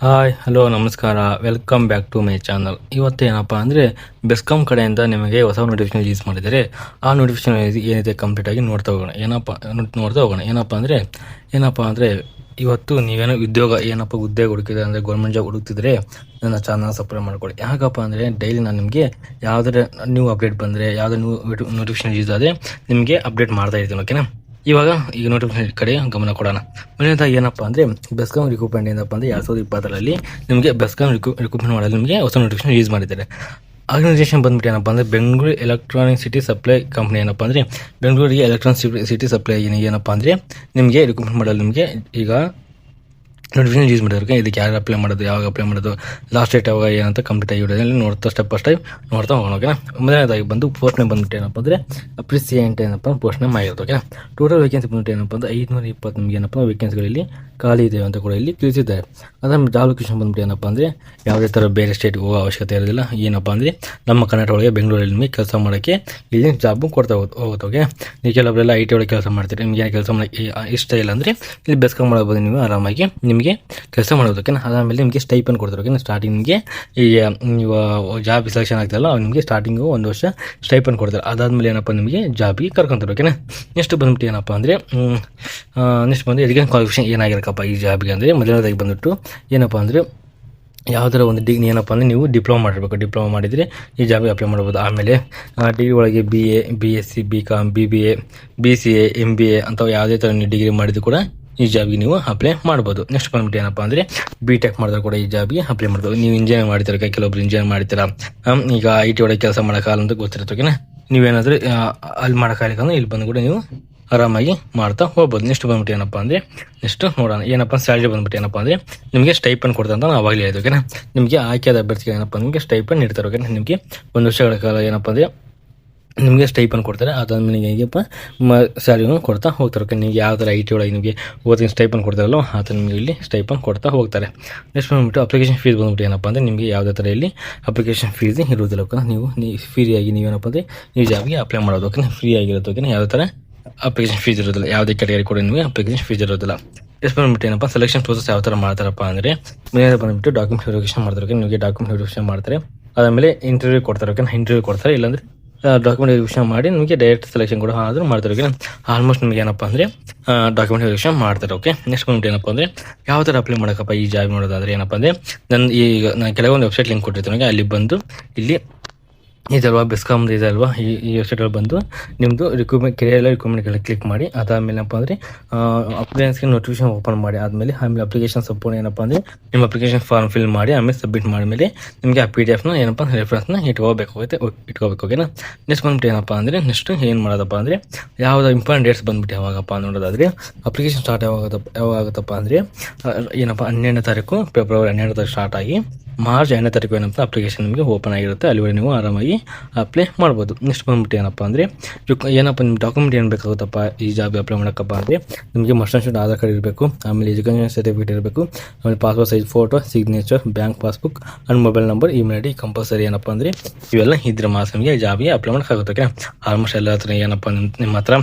Hi hello ನಮಸ್ಕಾರ. Welcome back to my channel ಇವತ್ತೇನಪ್ಪ ಅಂದರೆ ಬೆಸ್ಕಾಮ್ ಕಡೆಯಿಂದ ನಿಮಗೆ ಹೊಸ ನೋಟಿಫಿಕೇಶನ್ ರಿಲೀಸ್ ಮಾಡಿದರೆ ಆ ನೋಟಿಫಿಕೇಶನ್ ಏನಿದೆ ಕಂಪ್ಲೀಟ್ ಆಗಿ ನೋಡ್ತಾ ಹೋಗೋಣ. ಏನಪ್ಪ, ನೋಡ್- ನೋಡ್ತಾ ಹೋಗೋಣ. ಏನಪ್ಪ ಅಂದರೆ ಏನಪ್ಪ ಅಂದರೆ, ಇವತ್ತು ನೀವೇನೋ ಉದ್ಯೋಗ, ಏನಪ್ಪ ಉದ್ಯೋಗ ಹುಡುಕಿದ್ರೆ ಅಂದರೆ ಗೌರ್ಮೆಂಟ್ ಜಾಬ್ ಹುಡುಕ್ತಿದ್ರೆ, ನನ್ನ ಚಾನಲ್ ಸಬ್ಸ್ಕ್ರೈಬ್ ಮಾಡ್ಕೊಳ್ಳಿ. ಯಾಕಪ್ಪ ಅಂದರೆ ಡೈಲಿ ನಾನು ನಿಮಗೆ ಯಾವುದೇ ನ್ಯೂ ಅಪ್ಡೇಟ್ ಬಂದರೆ ಯಾವುದೇ ನ್ಯೂ ನೋಟಿಫಿಕೇಶನ್ ಯೂಸ್ ಆದರೆ, ನಿಮಗೆ ಅಪ್ಡೇಟ್ ಮಾಡ್ತಾ ಇರ್ತೀನಿ ಓಕೆನಾ ಇವಾಗ ಈಗ ನೋಟಿಫಿಕೇಶನ್ ಕಡೆ ಗಮನ ಕೊಡೋಣ. ಮೊದಲನೇದಾಗಿ ಏನಪ್ಪ ಅಂದರೆ ಬೆಸ್ಕಾಮ್ ರಿಕ್ರೂಟ್ಮೆಂಟ್ ಏನಪ್ಪ ಅಂದರೆ ಎರಡು ಸಾವಿರದ ಇಪ್ಪತ್ತರಲ್ಲಿ ನಿಮಗೆ ಬೆಸ್ಕಾಮ್ ರಿಕ್ರೂ ರಿಕ್ರೂಟ್ಮೆಂಟ್ ಮಾಡಲು ನಿಮಗೆ ಹೊಸ ನೋಟಿಫಿಕೇಶನ್ ಯೂಸ್ ಮಾಡಿದ್ದಾರೆ. ಆರ್ಗನೈಸೇಷನ್ ಬಂದ್ಬಿಟ್ಟು ಏನಪ್ಪ ಅಂದರೆ Bengaluru electronic city supply company ಏನಪ್ಪ ಅಂದರೆ ಬೆಂಗಳೂರಿಗೆ ಎಲೆಕ್ಟ್ರಾನಿಕ್ ಸಿಟಿ ಸಪ್ಲೈ ಏನಪ್ಪ ಅಂದರೆ ನಿಮಗೆ ರಿಕ್ರೂಟ್ಮೆಂಟ್ ಮಾಡಲು ನಿಮಗೆ ಈಗ ನೋಟಿಫಿಕೇಶನ್ ಯೂಸ್ ಮಾಡಿದ್ರೆ ಇದಕ್ಕೆ ಯಾರು ಅಪ್ಲೈ ಮಾಡೋದು, ಯಾವಾಗ ಅಪ್ಲೈ ಮಾಡೋದು ಲಾಸ್ಟ್ ಡೇಟ್ ಯಾವಾಗ ಏನಂತ ಕಂಪ್ಲೀಟ್ ಆಗಿ ನೋಡ್ತಾ ಸ್ಟೆಪ್ ಬೈ ಸ್ಟೆಪ್ ನೋಡ್ತಾ ಹೋಗೋಣ ಓಕೆನಾ ಮೊದಲನೇದಾಗಿ ಬಂದು ಪೋಸ್ಟ್ ನೇಮ್ ಬಂದ್ಬಿಟ್ಟು ಏನಪ್ಪ ಅಂದರೆ ಅಪ್ರಿಸಿಯೆಂಟ್ ಏನಪ್ಪ ಪೋಸ್ಟ್ ನೇಮ್ ಓಕೆನಾ ಟೋಟಲ್ ವೇಕೆನ್ಸಿ ಬಂದ್ಬಿಟ್ಟು ಏನಪ್ಪ ಅಂದರೆ ಐದುನೂರ ಇಪ್ಪತ್ತು ನಿಮಗೆ ಏನಪ್ಪ ವೇಕೆನ್ಸಿಗಳಲ್ಲಿ ಖಾಲಿ ಇದೆ ಅಂತ ಕೂಡ ಇಲ್ಲಿ ತಿಳಿಸಿದ್ದಾರೆ. ಅದರ ಜಾಬ್ ಲೊಕೇಶನ್ ಬಂದ್ಬಿಟ್ಟು ಏನಪ್ಪ ಅಂದರೆ, ಯಾವುದೇ ಥರ ಬೇರೆ ಸ್ಟೇಟ್ಗೆ ಹೋಗೋ ಅವಶ್ಯಕತೆ ಇರೋದಿಲ್ಲ. ಏನಪ್ಪ ಅಂದರೆ, ನಮ್ಮ ಕರ್ನಾಟಕ ಒಳಗೆ ಬೆಂಗಳೂರಲ್ಲಿ ನಿಮಗೆ ಕೆಲಸ ಮಾಡೋಕ್ಕೆ ಇಲ್ಲಿ ಜಾಬ್ ಕೊಡ್ತಾ ಹೋಗುತ್ತೆ ಓಕೆ ನೀವು ಕೆಲವರೆಲ್ಲ ಐ ಟಿ ಒಳಗೆ ಕೆಲಸ ಮಾಡ್ತೀರಿ, ನಿಮಗೆ ಕೆಲಸ ಮಾಡೋಕ್ಕೆ ಇಷ್ಟ ಇಲ್ಲ ಅಂದರೆ ಇಲ್ಲಿ ಬೆಸ್ಕೊಂಡು ಮಾಡ್ಬೋದು ನೀವು ಆರಾಮಾಗಿ ನಿಮಗೆ ಕೆಲಸ ಮಾಡೋದು ಓಕೆನಾ ಅದಾದಮೇಲೆ ನಿಮಗೆ ಸ್ಟೈಪನ್ ಕೊಡ್ತಾರೆ ಓಕೆನಾ ಸ್ಟಾರ್ಟಿಂಗ್ ನಿಮಗೆ ಈ ಜಾಬ್ ಸೆಲೆಕ್ಷನ್ ಆಗ್ತಾರಲ್ಲ ನಿಮಗೆ ಸ್ಟಾರ್ಟಿಂಗು ಒಂದು ವರ್ಷ ಸ್ಟೈಪನ್ ಕೊಡ್ತಾರೆ. ಅದಾದಮೇಲೆ ಏನಪ್ಪ ನಿಮಗೆ ಜಾಬಿಗೆ ಕರ್ಕೊಂತಾರೆ ಓಕೆನಾ ನೆಕ್ಸ್ಟ್ ಬಂದ್ಬಿಟ್ಟು ಏನಪ್ಪ ಅಂದರೆ ನೆಕ್ಸ್ಟ್ ಬಂದು ಎಜುಕೇಷನ್ ಕ್ವಾಲಿಫಿಕೇಷನ್ ಏನಾಗಿರಕ್ಕಪ್ಪ ಈ ಜಾಬಿಗೆ ಅಂದರೆ, ಮೊದಲನೇದಾಗಿ ಬಂದ್ಬಿಟ್ಟು ಏನಪ್ಪ ಅಂದರೆ, ಯಾವ್ದಾರ ಒಂದು ಡಿಗ್ರಿ ಏನಪ್ಪ ಅಂದರೆ ನೀವು ಡಿಪ್ಲೊಮಾ ಮಾಡಿರಬೇಕು. ಡಿಪ್ಲೊಮಾ ಮಾಡಿದರೆ ಈ ಜಾಬಿಗೆ ಅಪ್ಲೈ ಮಾಡ್ಬೋದು. ಆಮೇಲೆ ಡಿಗ್ರಿ ಒಳಗೆ B A B S C B com B B A B C A M B A ಅಂತ ಯಾವುದೇ ಥರ ನೀವು ಡಿಗ್ರಿ ಮಾಡಿದ್ರು ಕೂಡ ಈ ಜಾಬ್ಗೆ ನೀವು ಅಪ್ಲೈ ಮಾಡ್ಬೋದು. ನೆಕ್ಸ್ಟ್ ಬಂದ್ಬಿಟ್ಟು ಏನಪ್ಪ ಅಂದರೆ ಬಿ ಟೆಕ್ ಮಾಡಿದ್ರೆ ಕೂಡ ಈ ಜಾಬ್ಗೆ ಅಪ್ಲೈ ಮಾಡ್ಬೋದು. ನೀವು ಇಂಜಿನಿಯರ್ ಮಾಡ್ತೀರ ಕೆಲವೊಬ್ರು ಇಂಜಿನಿಯರ್ ಮಾಡ್ತೀರಾ ಈಗ ಐ ಟಿ ಒಳಗೆ ಕೆಲಸ ಮಾಡೋಕ್ಕಾಗಲ್ಲ ಅಂತ ಗೊತ್ತಿರುತ್ತೆ ಓಕೆನಾ ನೀವೇನಾದರೂ ಅಲ್ಲಿ ಮಾಡೋಕ್ಕಾಗಲಿಕ್ಕಂದ್ರೆ ಇಲ್ಲಿ ಬಂದು ಕೂಡ ನೀವು ಆರಾಮಾಗಿ ಮಾಡ್ತಾ ಹೋಗ್ಬೋದು. ನೆಕ್ಸ್ಟ್ ಬಂದ್ಬಿಟ್ಟು ಏನಪ್ಪ ಅಂದರೆ ನೆಕ್ಸ್ಟ್ ನೋಡೋಣ. ಏನಪ್ಪ ಸ್ಯಾಲ್ರಿ ಬಂದ್ಬಿಟ್ಟು ಏನಪ್ಪ ಅಂದರೆ ನಿಮಗೆ ಸ್ಟೈಪನ್ ಕೊಡ್ತಾರೆ ಅಂತ ನಾವು ಆವಾಗಲೇ ಹೇಳಿದ್ವಿ ಓಕೆನಾ ನಿಮಗೆ ಆಯ್ಕೆಯಾದ ಅಭ್ಯರ್ಥಿಗಳು ಏನಪ್ಪ ನಿಮಗೆ ಸ್ಟೈಪನ್ ನೀಡ್ತಾರೆ ಓಕೆನಾ ನಿಮಗೆ ಒಂದು ವರ್ಷಗಳ ಕಾಲ ಏನಪ್ಪ ಅಂದರೆ ನಿಮಗೆ ಸ್ಟೈಪನ್ನು ಕೊಡ್ತಾರೆ ಅದಾದ್ಮೇಲೆ ನಿಮಗೆ ಹೇಗೆಪ್ಪ, ಮ ಸ್ಯಾಲ್ರಿನೂ ಕೊಡ್ತಾ ಹೋಗ್ತಾರೆ. ಓಕೆ ನಿಮಗೆ ಯಾವ ಥರ ಐ ಟಿ ಒಳಗೆ ನಿಮಗೆ ಓದಿನ ಸ್ಟೈಪನ್ನು ಕೊಡ್ತಾರಲ್ಲ ಆ ನಿಮಗೆ ಇಲ್ಲಿ ಸ್ಟೈಪನ್ನು ಕೊಡ್ತಾ ಹೋಗ್ತಾರೆ. ನೆಕ್ಸ್ಟ್ ಬಂದುಬಿಟ್ಟು ಅಪ್ಲಿಕೇಶನ್ ಫೀಸ್ ಬಂದುಬಿಟ್ಟು ಏನಪ್ಪ ಅಂದರೆ, ನಿಮಗೆ ಯಾವುದೇ ಥರ ಇಲ್ಲಿ ಅಪ್ಲಿಕೇಶನ್ ಫೀಸ್ ಇರುವುದಿಲ್ಲ ಓಕೆ ನೀವು ಫ್ರೀಯಾಗಿ ನೀವೇನಪ್ಪ ಅಂದರೆ, ನೀವು ಜಾಬ್ಗೆ ಅಪ್ಲೈ ಮಾಡೋದು ಓಕೆ ಫ್ರೀ ಆಗಿರುತ್ತೆ ಓಕೆ ಯಾವುದೇ ಥರ ಅಪ್ಲಿಕೇಶನ್ ಫೀಸ್ ಇರೋದಿಲ್ಲ ಯಾವುದೇ ಕ್ಯಾಟಗರಿ ಕೂಡ ನಿಮಗೆ ಅಪ್ಲಿಕೇಶನ್ ಫೀಸ್ ಇರೋದಿಲ್ಲ ಎಷ್ಟು ಬಂದುಬಿಟ್ಟು ಏನಪ್ಪ ಸೆಲೆಕ್ಷನ್ ಪ್ರೋಸೆಸ್ ಯಾವ ಥರ ಮಾಡ್ತಾರಪ್ಪ ಅಂದರೆ ಮೇಲೆ ಬಂದುಬಿಟ್ಟು ಡಾಕ್ಯುಮೆಂಟ್ ವೆರಿಫಿಕೇಶನ್ ಮಾಡ್ತಾರೆ ನಿಮಗೆ ಡಾಕ್ಯುಮೆಂಟ್ ವೆರಿಫಿಕೇಶನ್ ಮಾಡ್ತಾರೆ. ಅದಾದಮೇಲೆ ಇಂಟರ್ವ್ಯೂ ಕೊಡ್ತಾರೆ ಓಕೆ ಇಂಟರ್ವ್ಯೂ ಕೊಡ್ತಾರೆ, ಇಲ್ಲಾಂದರೆ ಡಾಕ್ಯುಮೆಂಟ್ ವೆರಿಫಿಕೇಶನ್ ಮಾಡಿ ನಿಮಗೆ ಡೈರೆಕ್ಟ್ ಸೆಲೆಕ್ಷನ್ ಕೂಡ ಆದರೂ ಮಾಡ್ತಾರೆ ಓಕೆ ಆಲ್ಮೋಸ್ಟ್ ನಿಮಗೆ ಏನಪ್ಪ ಅಂದರೆ ಡಾಕ್ಯುಮೆಂಟ್ ವೆರಿಫಿಕೇಶನ್ ಮಾಡ್ತಾರೆ ಓಕೆ ನೆಕ್ಸ್ಟ್ ಬಂದ್ಬಿಟ್ಟು ಏನಪ್ಪ ಅಂದರೆ, ಯಾವ ಥರ ಅಪ್ಲೈ ಮಾಡೋಕ್ಕಪ್ಪ ಈ ಜಾಬ್ ನೋಡೋದಾದ್ರೆ ಏನಪ್ಪ ಅಂದರೆ ನನ್ನ ಈಗ ನಾನು ಕೆಲವೊಂದು ವೆಬ್ಸೈಟ್ ಲಿಂಕ್ ಕೊಟ್ಟಿರ್ತೀನಿ? ಅಲ್ಲಿ ಬಂದು ಇಲ್ಲಿ ಇದಲ್ವಾ ಬೆಸ್ಕಾಮ್ದು ಇದಲ್ವಾ ಈ ಈ ವೆಬ್ಸೈಟಲ್ಲಿ ಬಂದು ನಿಮ್ಮದು ರಿಕ್ರೂಟ್ಮೆಂಟ್ ಕೆರಿಯರ್ ರಿಕ್ರೂಟ್ಮೆಂಟ್ಗೆಲ್ಲ ಕ್ಲಿಕ್ ಮಾಡಿ ಅದಾದಮೇಲೆ ಏನಪ್ಪ ಅಂದರೆ ಅಪ್ಲಿಕೇನ್ಸ್ಗೆ ನೋಟಿಫಿಕೇಶನ್ ಓಪನ್ ಮಾಡಿ, ಆದಮೇಲೆ ಆಮೇಲೆ ಅಪ್ಲಿಕೇಶನ್ ಸಪೋರ್ಟ್ ಏನಪ್ಪ ಅಂದರೆ, ನಿಮ್ಮ ಅಪ್ಲಿಕೇಶನ್ ಫಾರ್ಮ್ ಫಿಲ್ ಮಾಡಿ, ಆಮೇಲೆ ಸಬ್ಮಿಟ್ ಮಾಡಿದ್ಮೇಲೆ ನಿಮಗೆ ಆ ಪಿ ಡಿ ಎಫ್ನ ಏನಪ್ಪ ರೆಫರೆನ್ಸ್ನ ಇಟ್ಕೋಬೇಕಾಗುತ್ತೆ ಇಟ್ಕೋಬೇಕು ಓಕೆನಾ ನೆಕ್ಸ್ಟ್ ಬಂದ್ಬಿಟ್ಟು ಏನಪ್ಪ ಅಂದರೆ ನೆಕ್ಸ್ಟ್ ಏನು ಮಾಡೋದಪ್ಪ ಅಂದರೆ, ಯಾವ್ದು ಇಂಪಾರ್ಟೆಂಟ್ ಡೇಟ್ಸ್ ಬಂದ್ಬಿಟ್ಟು ಯಾವಾಗಪ್ಪ ನೋಡೋದಾದರೆ ಅಪ್ಲಿಕೇಶನ್ ಸ್ಟಾರ್ಟ್ ಯಾವಾಗ ಯಾವಾಗತ್ತಪ್ಪ ಅಂದರೆ ಏನಪ್ಪ, ಹನ್ನೆರಡನೇ ತಾರೀಕು ಫೆಬ್ರವರಿ ಹನ್ನೆರಡು ತಾರೀಕು ಸ್ಟಾರ್ಟ್ ಆಗಿ ಮಾರ್ಚ್ ಎರಡನೇ ತಾರೀಕು ಏನಂತ ಅಪ್ಲಿಕೇಶನ್ ನಿಮಗೆ ಓಪನ್ ಆಗಿರುತ್ತೆ. ಅಲ್ಲಿವರೆಗೆ ನೀವು ಆರಾಮಾಗಿ ಅಪ್ಲೈ ಮಾಡ್ಬೋದು. ನೆಕ್ಸ್ಟ್ ಬಂದ್ಬಿಟ್ಟು ಏನಪ್ಪ ಅಂದರೆ ಏನಪ್ಪ ನಿಮ್ಮ ಡಾಕ್ಯುಮೆಂಟ್ ಏನು ಬೇಕಾಗುತ್ತಪ್ಪ? ಈ ಜಾಬ್ ಅಪ್ಲೈ ಮಾಡೋಕ್ಕಪ್ಪ ಅಂದರೆ, ನಿಮಗೆ ಮಸ್ಟ್ ಶೂಟ್ ಆಧಾರ್ ಕಾರ್ಡ್ ಇರಬೇಕು, ಆಮೇಲೆ ಎಜುಕೇಷನ್ ಸರ್ಟಿಫಿಕೇಟ್ ಇರಬೇಕು, ಆಮೇಲೆ passport size photo signature bank passbook and mobile number email I D compulsory ಏನಪ್ಪ ಅಂದರೆ, ಇವೆಲ್ಲ ಇದ್ರೆ ಮಾತ್ರ ನಿಮಗೆ ಜಾಬಿಗೆ ಅಪ್ಲೈ ಮಾಡೋಕ್ಕಾಗುತ್ತೆ ಓಕೆ ಆಲ್ಮೋಸ್ಟ್ ಎಲ್ಲ ಹತ್ರ ಏನಪ್ಪ ನಿಮ್ಮ ನಿಮ್ಮ ಹತ್ರ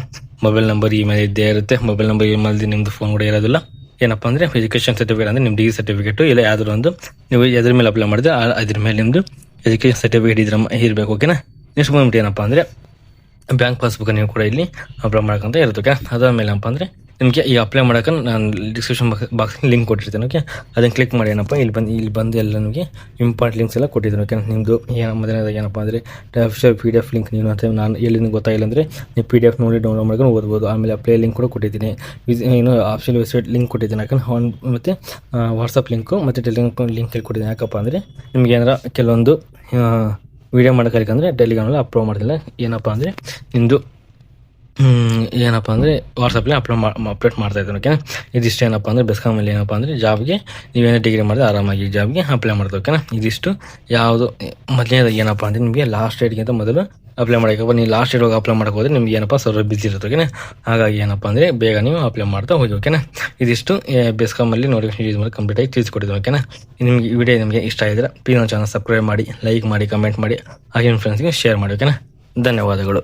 ಮೊಬೈಲ್ ನಂಬರ್ ಇಮೇಲ್ ಇದ್ದೇ ಇರುತ್ತೆ. ಮೊಬೈಲ್ ನಂಬರ್ ಇಮೇಲ್ ನಿಮ್ಮದು ಫೋನ್ ಕೂಡ ಇರೋದಿಲ್ಲ. ಏನಪ್ಪ ಅಂದರೆ ಎಜುಕೇಷನ್ ಸರ್ಟಿಫಿಕೇಟ್ ಅಂದರೆ ನಿಮ್ಮ ಡಿಗ್ರಿ ಸರ್ಟಿಫಿಕೇಟು ಇಲ್ಲ ಯಾವ್ದಾದ್ರು ಒಂದು ನೀವು ಎದ್ರ ಮೇಲೆ ಅಪ್ಲೈ ಮಾಡಿದ್ರೆ ಅದ್ರ ಮೇಲೆ ನಿಮ್ಮದು ಎಜುಕೇಷನ್ ಸರ್ಟಿಫಿಕೇಟ್ ಇದ್ರ ಇರಬೇಕು ಓಕೆನಾ ನೆಕ್ಸ್ಟ್ ಬಂದ್ಬಿಟ್ಟು ಏನಪ್ಪ ಅಂದರೆ ಬ್ಯಾಂಕ್ ಪಾಸ್ಬುಕ್ ನೀವು ಕೂಡ ಇಲ್ಲಿ ಅಪ್ಲೈ ಮಾಡ್ಕೊಂತ ಇರುತ್ತೆ ಅದಾದಮೇಲೆ ಏನಪ್ಪ ಅಂದರೆ ನಿಮಗೆ ಈ ಅಪ್ಲೈ ಮಾಡೋಕೆ ನಾನು ಡಿಸ್ಕ್ರಿಪ್ಷನ್ ಬಾಕ್ಸ್ ಬಾಕ್ಸ್ ಲಿಂಕ್ ಕೊಟ್ಟಿರ್ತೀನಿ ಓಕೆ ಅದನ್ನು ಕ್ಲಿಕ್ ಮಾಡಿ, ಏನಪ್ಪ, ಇಲ್ಲಿ ಬಂದು ಇಲ್ಲಿ ಬಂದು ಎಲ್ಲ ನಿಮಗೆ ಇಂಪಾರ್ಟೆಂಟ್ ಲಿಂಕ್ಸ್ ಎಲ್ಲ ಕೊಟ್ಟಿದ್ದೀನಿ ಓಕೆ ನಿಮ್ಮದು ಏನು ಮೊದಲನೇದಾಗಿ ಏನಪ್ಪ ಅಂದರೆ ಪಿ ಡಿ ಎಫ್ ಲಿಂಕ್ ನೀವು ಅಂತ ನಾನು ಎಲ್ಲಿ ನಿಮ್ಗೆ ಗೊತ್ತಾಗಿಲ್ಲ ಅಂದರೆ ನೀವು ಪಿ ಡಿ ಎಫ್ ನೋಡಿ ಡೌನ್ಲೋಡ್ ಮಾಡ್ಕೊಂಡು ಓದ್ಬೋದು. ಆಮೇಲೆ ಅಪ್ಲೈ ಲಿಂಕ್ ಕೂಡ ಕೊಟ್ಟಿದ್ದೀನಿ. ಏನು ಆಪ್ಷನ್ ವೆಬ್ಸೈಟ್ ಲಿಂಕ್ ಕೊಟ್ಟಿದ್ದೀನಿ, ಯಾಕಂದ್ರೆ ಆನ್ ಮತ್ತು ವಾಟ್ಸಪ್ ಲಿಂಕು ಮತ್ತು ಟೆಲಿಗ್ರಾಮ್ ಲಿಂಕ್ ಇಲ್ಲಿ ಕೊಟ್ಟಿದ್ದೀನಿ. ಯಾಕಪ್ಪ ಅಂದರೆ ನಿಮ್ಗೆ ಏನಾರ ಕೆಲವೊಂದು ವಿಡಿಯೋ ಮಾಡೋಕ್ಕಾಗಂದ್ರೆ ಟೆಲಿಗ್ರಾಮಲ್ಲಿ ಅಪ್ಲೋಡ್ ಮಾಡ್ತಿಲ್ಲ. ಏನಪ್ಪ ಅಂದರೆ ನಿಮ್ಮದು ಏನಪ್ಪ ಅಂದರೆ ವಾಟ್ಸಪ್ಪಲ್ಲಿ ಅಪ್ಲೋಡ್ ಮಾ ಮಾಡ್ತಾ ಇದ್ದೀನಿ ಓಕೆನಾ ಇದಿಷ್ಟು ಏನಪ್ಪ ಅಂದರೆ ಬೆಸ್ಕಾಮಲ್ಲಿ ಏನಪ್ಪ ಅಂದರೆ ಜಾಬ್ಗೆ ನೀವೇನೇ ಡಿಗ್ರಿ ಮಾಡಿದ್ರೆ ಆರಾಮಾಗಿ ಜಾಬ್ಗೆ ಅಪ್ಲೈ ಮಾಡ್ತಾ ಓಕೆನಾ ಇದಿಷ್ಟು. ಯಾವುದು ಮೊದಲನೇದಾಗಿ ಏನಪ್ಪ ಅಂದರೆ ನಿಮಗೆ ಲಾಸ್ಟ್ ಡೇಟ್ಗಿಂತ ಮೊದಲು ಅಪ್ಲೈ ಮಾಡೋಕೆ ನೀವು ಲಾಸ್ಟ್ ಡೇಟ್ ಅಪ್ಲೈ ಮಾಡೋಕೆ ಹೋದ್ರೆ ನಿಮ್ಗೆ ಏನಪ್ಪ ಸರ್ವರ್ ಬಿಸಿ ಇರುತ್ತೆ ಓಕೆನಾ ಹಾಗಾಗಿ ಏನಪ್ಪ ಅಂದರೆ ಬೇಗ ನೀವು ಅಪ್ಲೈ ಮಾಡ್ತಾ ಹೋಗಿ ಓಕೆನಾ ಇದಿಷ್ಟು ಬೆಸ್ಕಾಮಲ್ಲಿ ನೋಟಿಫಿಕೇಶನ್ ಯೂಸ್ ಮಾಡಿ ಕಂಪ್ಲೀಟಾಗಿ ತಿಳಿಸ್ಕೊಟ್ಟಿದ್ದೆ ಓಕೆನಾ ನಿಮಗೆ ಈ ವಿಡಿಯೋ ನಿಮಗೆ ಇಷ್ಟ ಆಗಿದ್ರೆ ಪ್ಲೀಸ್ ನನ್ನ ಚಾನಲ್ ಸಬ್ಸ್ಕ್ರೈಬ್ ಮಾಡಿ ಲೈಕ್ ಮಾಡಿ ಕಮೆಂಟ್ ಮಾಡಿ, ಹಾಗೆ ನಿಮ್ಮ ಫ್ರೆಂಡ್ಸ್ಗೆ ಶೇರ್ ಮಾಡಿ ಓಕೆನಾ ಧನ್ಯವಾದಗಳು.